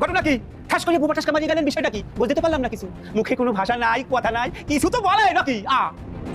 ঘটনা কি? করে ঠাসকা মারিয়ে গেলেন বিষয়টা কি? পারলাম না কিছু। মুখে কোনো ভাষা নাই, কথা নাই, কিছু তো বলে নাকি? আ।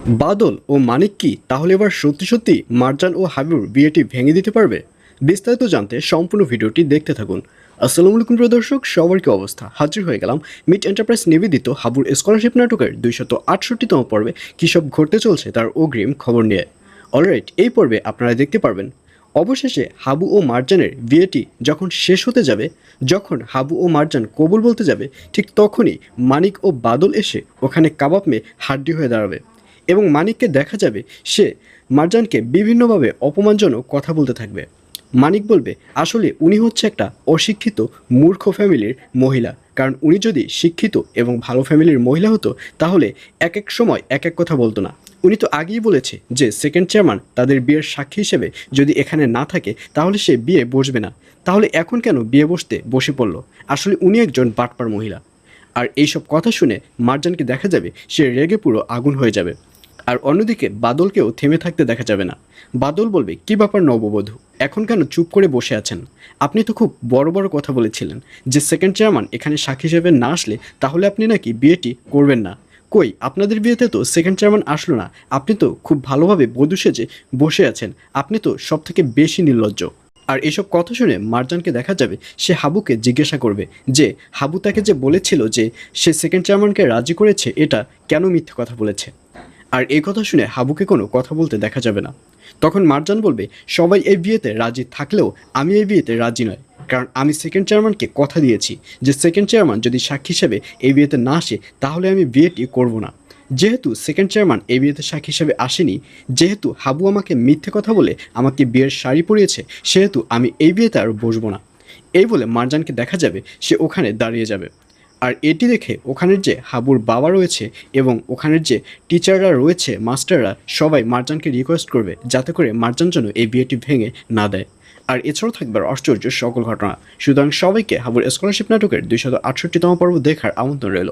বাদল ও মানিক কি? তাহলে এবার সত্যি সত্যি মারজান ও হাবিবুর বিয়েটি ভেঙে দিতে পারবে? বিস্তারিত জানতে সম্পূর্ণ ভিডিওটি দেখতে থাকুন। আসসালামু আলাইকুম, প্রিয় দর্শক, সবার কি অবস্থা? হাজির হয়ে গেলাম মিট এন্টারপ্রাইজ নিবেদিত হাবুর স্কলারশিপ নাটকের দুইশত আটষট্টিতম পর্বে কী সব ঘটতে চলছে তার অগ্রিম খবর নিয়ে। অলরাইট এই পর্বে আপনারা দেখতে পারবেন অবশেষে হাবু ও মার্জানের বিয়েটি যখন শেষ হতে যাবে, যখন হাবু ও মার্জান কবুল বলতে যাবে, ঠিক তখনই মানিক ও বাদল এসে ওখানে কাবাব মেয়ে হাড্ডি হয়ে দাঁড়াবে এবং মানিককে দেখা যাবে সে মার্জানকে বিভিন্নভাবে অপমানজনক কথা বলতে থাকবে। মানিক বলবে, আসলে উনি হচ্ছে একটা অশিক্ষিত মূর্খ ফ্যামিলির মহিলা। কারণ উনি যদি শিক্ষিত এবং ভালো ফ্যামিলির মহিলা হতো, তাহলে এক এক সময় এক এক কথা বলতো না। উনি তো আগেই বলেছে যে সেকেন্ড চেয়ারম্যান তাদের বিয়ের সাক্ষী হিসেবে যদি এখানে না থাকে, তাহলে সে বিয়ে বসবে না। তাহলে এখন কেন বিয়ে বসতে বসে পড়ল? আসলে উনি একজন বাটপার মহিলা। আর এইসব কথা শুনে মার্জানকে দেখা যাবে সে রেগে পুরো আগুন হয়ে যাবে। আর অন্যদিকে বাদলকেও থেমে থাকতে দেখা যাবে না। বাদল বলবে, কি ব্যাপার নববধূ? এখন কেন চুপ করে বসে আছেন? আপনি তো খুব বড় বড় কথা বলেছিলেন যে সেকেন্ড চেয়ারম্যান এখানে সাক্ষী হিসেবে না আসলে তাহলে আপনি নাকি বিয়েটি করবেন না। কই, আপনাদের বিয়েতে তো সেকেন্ড চেয়ারম্যান আসলো না। আপনি তো খুব ভালোভাবে বধূ সেজে বসে আছেন। আপনি তো সব থেকে বেশি নির্লজ্জ। আর এসব কথা শুনে মার্জানকে দেখা যাবে, সে হাবুকে জিজ্ঞাসা করবে যে, হাবু তাকে যে বলেছিল যে সে সেকেন্ড চেয়ারম্যানকে রাজি করেছে, এটা কেন মিথ্যে কথা বলেছে? আর এই কথা শুনে হাবুকে কোনো কথা বলতে দেখা যাবে না। তখন মার্জান বলবে, সবাই এই বিয়েতে রাজি থাকলেও আমি এই বিয়েতে রাজি নয়। কারণ আমি সেকেন্ড চেয়ারম্যানকে কথা দিয়েছি যে সেকেন্ড চেয়ারম্যান যদি সাক্ষী হিসেবে এই বিয়েতে না আসে, তাহলে আমি বিয়েটি করব না। যেহেতু সেকেন্ড চেয়ারম্যান এই বিয়েতে সাক্ষী হিসেবে আসেনি, যেহেতু হাবু আমাকে মিথ্যে কথা বলে আমাকে বিয়ের শাড়ি পরিয়েছে, সেহেতু আমি এই বিয়েতে আর বসবো না। এই বলে মারজানকে দেখা যাবে, সে ওখানে দাঁড়িয়ে যাবে। আর এটি দেখে ওখানের যে হাবুর বাবা রয়েছে এবং ওখানের যে টিচাররা রয়েছে মাস্টাররা সবাই মারজানকে রিকোয়েস্ট করবে, যাতে করে মারজান যেন এই বিয়েটি ভেঙে না দেয়। আর এছাড়াও থাকবে আশ্চর্য সকল ঘটনা। সুতরাং সবাইকে হাবুর স্কলারশিপ নাটকের দুইশত আটষট্টিতম পর্ব দেখার আমন্ত্রণ রইল।